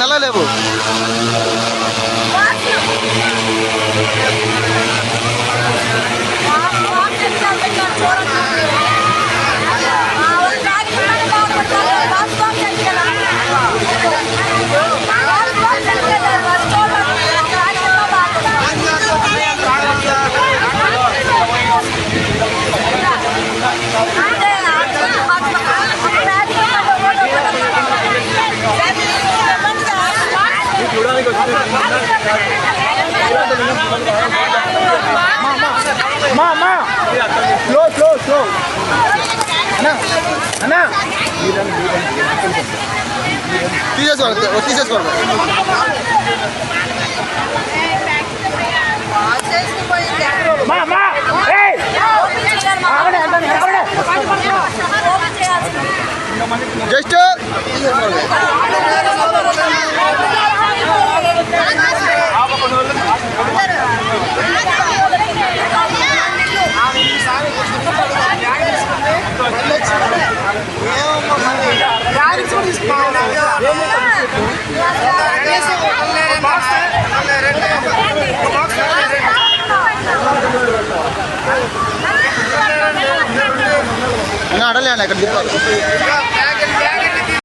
মেলা লেবু మా మా. స్లో స్లో స్లో అన్నా అన్నా. తీసేసుకోండి తీసేసుకోండి. మా మా. జస్ట్. అడలే అన్న ఇక్కడ దింపాలి